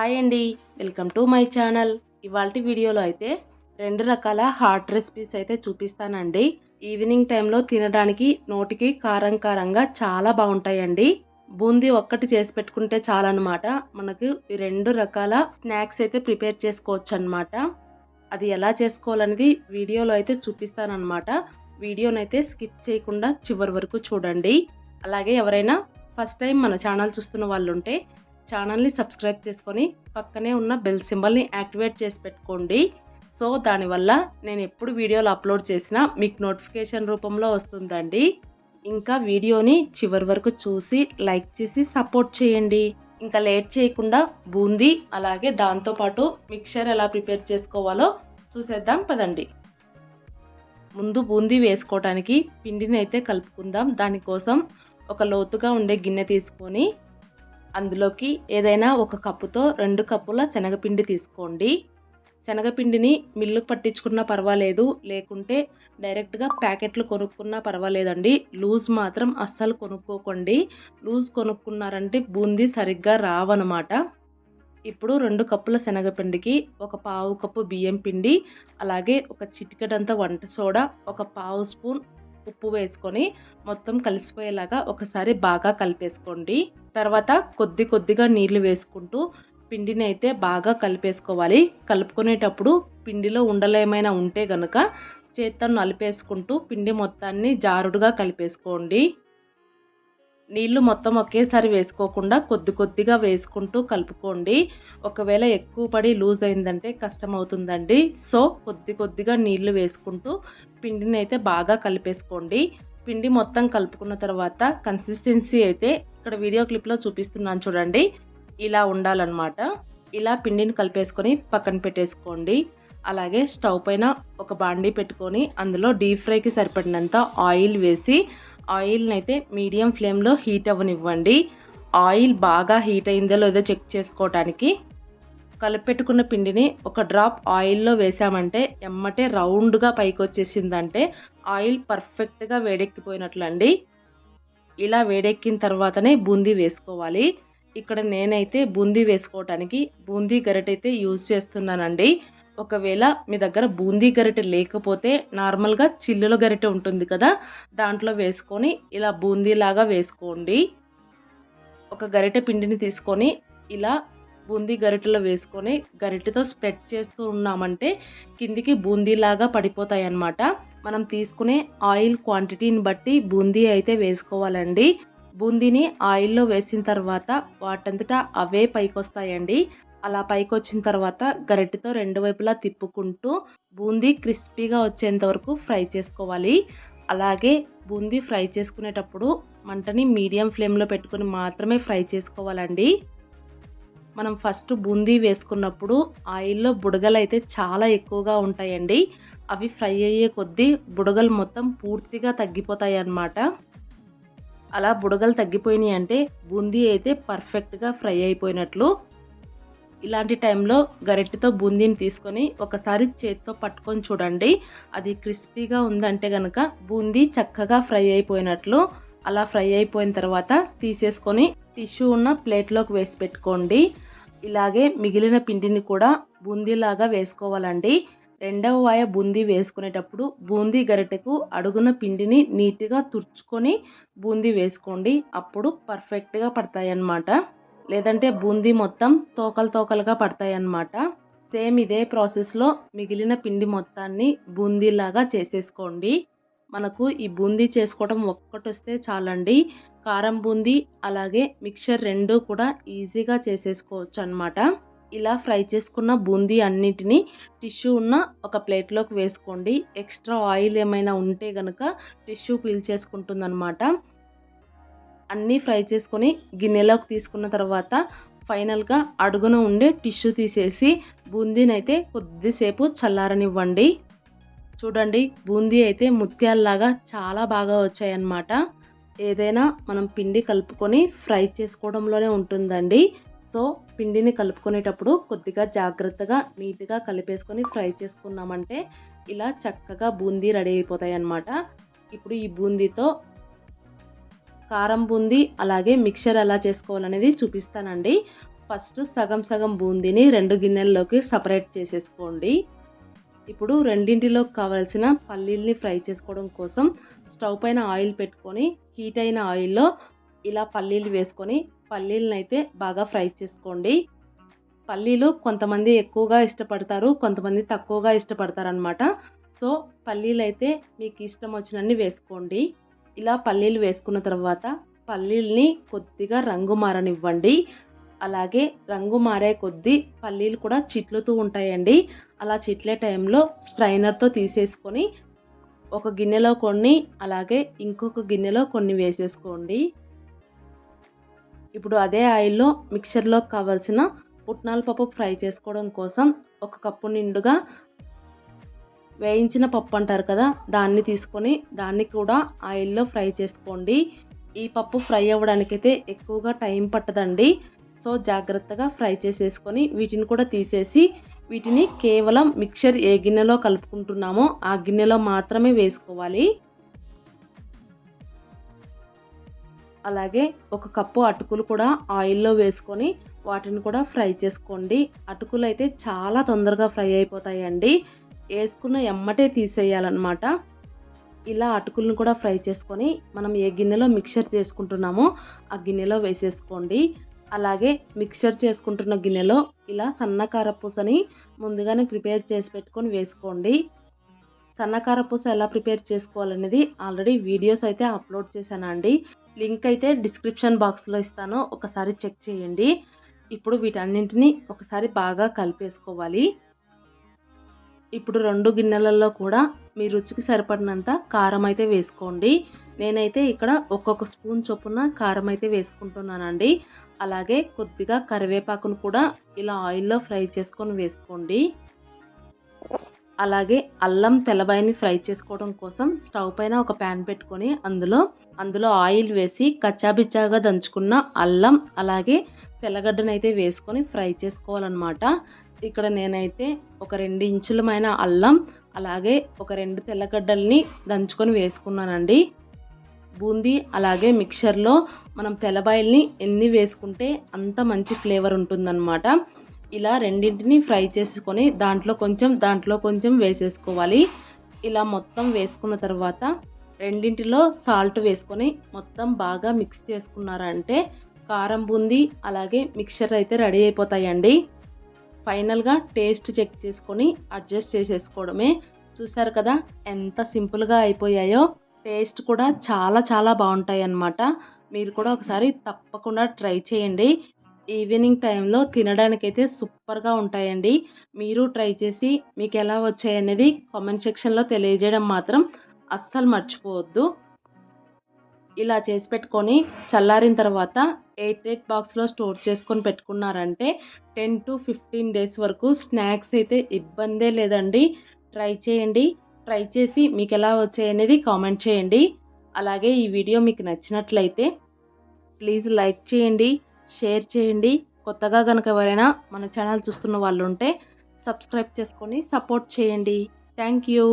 Hi అండి welcome to my channel. ఇవాళ వీడియోలో అయితే రెండు రకాల హాట్ రెసిపీస్ అయితే చూపిస్తానండి. ఈవినింగ్ టైంలో తినడానికి నోటికి కారం కారంగా చాలా బాగుంటాయండి. బూందీ ఒక్కటి చేసి పెట్టుకుంటే చాలన్నమాట. మనకు ఈ రెండు రకాల స్నాక్స్ అయితే ప్రిపేర్ చేసుకోవచ్చు అనమాట అది ఎలా చేసుకోవాలనేది వీడియోలో అయితే చూపిస్తానన్నమాట. వీడియోనైతే స్కిప్ చేయకుండా చివరి వరకు చూడండి. అలాగే ఎవరైనా ఫస్ట్ టైం మన ఛానల్ చూస్తున్న వాళ్ళు ఉంటే ఛానల్ని సబ్స్క్రైబ్ చేసుకొని పక్కనే ఉన్న బెల్ సింబల్ని యాక్టివేట్ చేసి పెట్టుకోండి. సో దానివల్ల నేను ఎప్పుడు వీడియోలు అప్లోడ్ చేసినా మీకు నోటిఫికేషన్ రూపంలో వస్తుందండి. ఇంకా వీడియోని చివరి వరకు చూసి లైక్ చేసి సపోర్ట్ చేయండి. ఇంకా లేట్ చేయకుండా బూందీ అలాగే దాంతోపాటు మిక్చర్ ఎలా ప్రిపేర్ చేసుకోవాలో చూసేద్దాం పదండి. ముందు బూందీ వేసుకోవడానికి పిండిని అయితే కలుపుకుందాం. దానికోసం ఒక లోతుగా ఉండే గిన్నె తీసుకొని అందులోకి ఏదైనా ఒక కప్పుతో రెండు కప్పుల శనగపిండి తీసుకోండి. శనగపిండిని మిల్లుకు పట్టించుకున్నా పర్వాలేదు లేకుంటే డైరెక్ట్గా ప్యాకెట్లు కొనుక్కున్నా పర్వాలేదండి. లూజ్ మాత్రం అస్సలు కొనుక్కోకండి. లూజ్ కొనుక్కున్నారంటే బూందీ సరిగ్గా రావన్నమాట ఇప్పుడు రెండు కప్పుల శనగపిండికి ఒక పావు కప్పు బియ్యం పిండి అలాగే ఒక చిటికెడంత వంట సోడా ఒక పావు స్పూన్ ఉప్పు వేసుకొని మొత్తం కలిసిపోయేలాగా ఒకసారి బాగా కలిపేసుకోండి. తర్వాత కొద్ది కొద్దిగా నీళ్ళు వేసుకుంటూ పిండిని అయితే బాగా కలిపేసుకోవాలి. కలుపుకునేటప్పుడు పిండిలో ఉండలు ఏమైనా ఉంటే గనుక చేత్తో నలిపేసుకుంటూ పిండి మొత్తాన్ని జారుడుగా కలిపేసుకోండి. నీళ్ళు మొత్తం ఒకేసారి వేసుకోకుండా కొద్ది కొద్దిగా వేసుకుంటూ కలుపుకోండి. ఒకవేళ ఎక్కువ పడి లూజ్ అయిందంటే కష్టం అవుతుందండి సో కొద్ది కొద్దిగా నీళ్ళు వేసుకుంటూ పిండిని అయితే బాగా కలిపేసుకోండి. పిండి మొత్తం కలుపుకున్న తర్వాత కన్సిస్టెన్సీ అయితే ఇక్కడ వీడియో క్లిప్లో చూపిస్తున్నాను చూడండి. ఇలా ఉండాలన్నమాట. ఇలా పిండిని కలిపేసుకొని పక్కన పెట్టేసుకోండి. అలాగే స్టవ్ పైన ఒక బాండీ పెట్టుకొని అందులో డీప్ ఫ్రైకి సరిపడినంత ఆయిల్ వేసి ఆయిల్ని అయితే మీడియం ఫ్లేమ్లో హీట్ అవ్వనివ్వండి. ఆయిల్ బాగా హీట్ అయిందో లేదో చెక్ చేసుకోవటానికి కలిపెట్టుకున్న పిండిని ఒక డ్రాప్ ఆయిల్లో వేసామంటే ఎమ్మటే రౌండ్గా పైకి వచ్చేసిందంటే ఆయిల్ పర్ఫెక్ట్గా వేడెక్కిపోయినట్లండి. ఇలా వేడెక్కిన తర్వాతనే బూందీ వేసుకోవాలి. ఇక్కడ నేనైతే బూందీ వేసుకోవటానికి బూందీ గరిటైతే యూజ్ చేస్తున్నానండి. ఒకవేళ మీ దగ్గర బూందీ గరిటె లేకపోతే నార్మల్గా చిల్లుల గరిటె ఉంటుంది కదా దాంట్లో వేసుకొని ఇలా బూందీలాగా వేసుకోండి. ఒక గరిటె పిండిని తీసుకొని ఇలా బూందీ గరిటెలో వేసుకొని గరిటెతో స్ప్రెడ్ చేస్తూ ఉన్నామంటే కిందికి బూందీలాగా పడిపోతాయి అన్నమాట మనం తీసుకునే ఆయిల్ క్వాంటిటీని బట్టి బూందీ అయితే వేసుకోవాలండి. బూందీని ఆయిల్లో వేసిన తర్వాత వాటంతటా అవే పైకి వస్తాయండి అలా పైకి వచ్చిన తర్వాత గరిటెతో రెండు వైపులా తిప్పుకుంటూ బూందీ క్రిస్పీగా వచ్చేంత వరకు ఫ్రై చేసుకోవాలి. అలాగే బూందీ ఫ్రై చేసుకునేటప్పుడు మంటని మీడియం ఫ్లేమ్లో పెట్టుకొని మాత్రమే ఫ్రై చేసుకోవాలండి. మనం ఫస్ట్ బూందీ వేసుకున్నప్పుడు ఆయిల్లో బుడగలు అయితే చాలా ఎక్కువగా ఉంటాయండి. అవి ఫ్రై అయ్యే కొద్దీ బుడగలు మొత్తం పూర్తిగా తగ్గిపోతాయి అన్నమాట అలా బుడగలు తగ్గిపోయినాయి అంటే బూందీ అయితే పర్ఫెక్ట్గా ఫ్రై అయిపోయినట్లు. ఇలాంటి టైంలో గరిటెతో బూందీని తీసుకొని ఒకసారి చేతితో పట్టుకొని చూడండి. అది క్రిస్పీగా ఉందంటే కనుక బూందీ చక్కగా ఫ్రై అయిపోయినట్లు. అలా ఫ్రై అయిపోయిన తర్వాత తీసేసుకొని టిష్యూ ఉన్న ప్లేట్లోకి వేసి పెట్టుకోండి. ఇలాగే మిగిలిన పిండిని కూడా బూందీలాగా వేసుకోవాలండి. రెండవ వాయ బూందీ వేసుకునేటప్పుడు బూందీ గరిటెకు అడుగున పిండిని నీట్గా తుడుచుకొని బూందీ వేసుకోండి. అప్పుడు పర్ఫెక్ట్గా పడతాయి అన్నమాట లేదంటే బూందీ మొత్తం తోకలు తోకలుగా పడతాయి అన్నమాట సేమ్ ఇదే ప్రాసెస్లో మిగిలిన పిండి మొత్తాన్ని బూందీలాగా చేసేసుకోండి. మనకు ఈ బూందీ చేసుకోవడం ఒక్కటి వస్తే చాలండి. కారం బూందీ అలాగే మిక్చర్ రెండు కూడా ఈజీగా చేసేసుకోవచ్చు అనమాట ఇలా ఫ్రై చేసుకున్న బూందీ అన్నిటినీ టిష్యూ ఉన్న ఒక ప్లేట్లోకి వేసుకోండి. ఎక్స్ట్రా ఆయిల్ ఏమైనా ఉంటే కనుక టిష్యూ పీల్ అనమాట అన్నీ ఫ్రై చేసుకొని గిన్నెలోకి తీసుకున్న తర్వాత ఫైనల్గా అడుగున ఉండే టిష్యూ తీసేసి బూందీనైతే కొద్దిసేపు చల్లారనివ్వండి. చూడండి బూందీ అయితే ముత్యాల్లాగా చాలా బాగా వచ్చాయన్నమాట. ఏదైనా మనం పిండి కలుపుకొని ఫ్రై చేసుకోవడంలోనే ఉంటుందండి. సో పిండిని కలుపుకునేటప్పుడు కొద్దిగా జాగ్రత్తగా నీట్గా కలిపేసుకొని ఫ్రై చేసుకున్నామంటే ఇలా చక్కగా బూందీ రెడీ అయిపోతాయి అన్నమాట ఇప్పుడు ఈ బూందీతో కారం బూందీ అలాగే మిక్చర్ ఎలా చేసుకోవాలనేది చూపిస్తానండి. ఫస్ట్ సగం సగం బూందీని రెండు గిన్నెల్లోకి సపరేట్ చేసేసుకోండి. ఇప్పుడు రెండింటిలో కావాల్సిన పల్లీల్ని ఫ్రై చేసుకోవడం కోసం స్టవ్ పైన ఆయిల్ పెట్టుకొని హీట్ అయిన ఆయిల్లో ఇలా పల్లీలు వేసుకొని పల్లీలను అయితే బాగా ఫ్రై చేసుకోండి. పల్లీలు కొంతమంది ఎక్కువగా ఇష్టపడతారు కొంతమంది తక్కువగా ఇష్టపడతారు అనమాట సో పల్లీలు అయితే మీకు ఇష్టం వచ్చినన్ని వేసుకోండి. ఇలా పల్లీలు వేసుకున్న తర్వాత పల్లీల్ని కొద్దిగా రంగు మారనివ్వండి. అలాగే రంగు మారే కొద్దీ పల్లీలు కూడా చిట్లుతూ ఉంటాయండి. అలా చిట్లే టైంలో స్ట్రైనర్తో తీసేసుకొని ఒక గిన్నెలో కొన్ని అలాగే ఇంకొక గిన్నెలో కొన్ని వేసేసుకోండి. ఇప్పుడు అదే ఆయిల్లో మిక్సర్లో కావాల్సిన పుట్నాల పప్పు ఫ్రై చేసుకోవడం కోసం ఒక కప్పు నిండుగా వేయించిన పప్పు అంటారు కదా దాన్ని తీసుకొని దాన్ని కూడా ఆయిల్లో ఫ్రై చేసుకోండి. ఈ పప్పు ఫ్రై అవ్వడానికైతే ఎక్కువగా టైం పట్టదండి. సో జాగ్రత్తగా ఫ్రై చేసేసుకొని వీటిని కూడా తీసేసి వీటిని కేవలం మిక్చర్ ఏ గిన్నెలో కలుపుకుంటున్నామో ఆ గిన్నెలో మాత్రమే వేసుకోవాలి. అలాగే ఒక కప్పు అటుకులు కూడా ఆయిల్లో వేసుకొని వాటిని కూడా ఫ్రై చేసుకోండి. అటుకులు అయితే చాలా తొందరగా ఫ్రై అయిపోతాయండి. వేసుకున్న ఎమ్మటే తీసేయాలన్నమాట. ఇలా అటుకులను కూడా ఫ్రై చేసుకొని మనం ఏ గిన్నెలో మిక్చర్ చేసుకుంటున్నామో ఆ గిన్నెలో వేసేసుకోండి. అలాగే మిక్చర్ చేసుకుంటున్న గిన్నెలో ఇలా సన్నకార పూసని ముందుగానే ప్రిపేర్ చేసి పెట్టుకొని వేసుకోండి. సన్నకార పూస ఎలా ప్రిపేర్ చేసుకోవాలనేది ఆల్రెడీ వీడియోస్ అయితే అప్లోడ్ చేశానండి. లింక్ అయితే డిస్క్రిప్షన్ బాక్స్లో ఇస్తాను. ఒకసారి చెక్ చేయండి. ఇప్పుడు వీటన్నింటినీ ఒకసారి బాగా కలిపేసుకోవాలి. ఇప్పుడు రెండు గిన్నెలలో కూడా మీ రుచికి సరిపడినంత కారం అయితే వేసుకోండి. నేనైతే ఇక్కడ ఒక్కొక్క స్పూన్ చొప్పున కారం అయితే వేసుకుంటున్నానండి. అలాగే కొద్దిగా కరివేపాకును కూడా ఇలా ఆయిల్లో ఫ్రై చేసుకొని వేసుకోండి. అలాగే అల్లం తెల్లబాయిని ఫ్రై చేసుకోవడం కోసం స్టవ్ పైన ఒక ప్యాన్ పెట్టుకొని అందులో అందులో ఆయిల్ వేసి కచ్చాబిచ్చాగా దంచుకున్న అల్లం అలాగే తెల్లగడ్డను అయితే వేసుకొని ఫ్రై చేసుకోవాలన్నమాట. ఇక్కడ నేనైతే ఒక రెండు ఇంచులమైన అల్లం అలాగే ఒక రెండు తెల్లగడ్డల్ని దంచుకొని వేసుకున్నానండి. బూందీ అలాగే మిక్చర్లో మనం తెల్లబాయిల్ని ఎన్ని వేసుకుంటే అంత మంచి ఫ్లేవర్ ఉంటుందన్నమాట. ఇలా రెండింటిని ఫ్రై చేసుకొని దాంట్లో కొంచెం దాంట్లో కొంచెం వేసేసుకోవాలి. ఇలా మొత్తం వేసుకున్న తర్వాత రెండింటిలో సాల్ట్ వేసుకొని మొత్తం బాగా మిక్స్ చేసుకున్నారంటే కారం బూందీ అలాగే మిక్చర్ అయితే రెడీ అయిపోతాయండి. ఫైనల్గా టేస్ట్ చెక్ చేసుకొని అడ్జస్ట్ చేసేసుకోవడమే. చూసారు కదా ఎంత సింపుల్గా అయిపోయాయో. టేస్ట్ కూడా చాలా చాలా బాగుంటాయి అన్నమాట మీరు కూడా ఒకసారి తప్పకుండా ట్రై చేయండి. ఈవినింగ్ టైంలో తినడానికైతే సూపర్గా ఉంటాయండి. మీరు ట్రై చేసి మీకు ఎలా వచ్చాయనేది కామెంట్ సెక్షన్లో తెలియజేయడం మాత్రం అస్సలు మర్చిపోవద్దు. ఇలా చేసి పెట్టుకొని చల్లారిన తర్వాత ఎయిట్ ఎయిట్ బాక్స్లో స్టోర్ చేసుకొని పెట్టుకున్నారంటే టెన్ టు ఫిఫ్టీన్ డేస్ వరకు స్నాక్స్ అయితే ఇబ్బందే లేదండి. ట్రై చేయండి. ట్రై చేసి మీకు ఎలా వచ్చాయనేది కామెంట్ చేయండి. అలాగే ఈ వీడియో మీకు నచ్చినట్లయితే ప్లీజ్ లైక్ చేయండి షేర్ చేయండి. కొత్తగా కనుక ఎవరైనా మన ఛానల్ చూస్తున్న వాళ్ళు ఉంటే సబ్స్క్రైబ్ చేసుకొని సపోర్ట్ చేయండి. Thank you.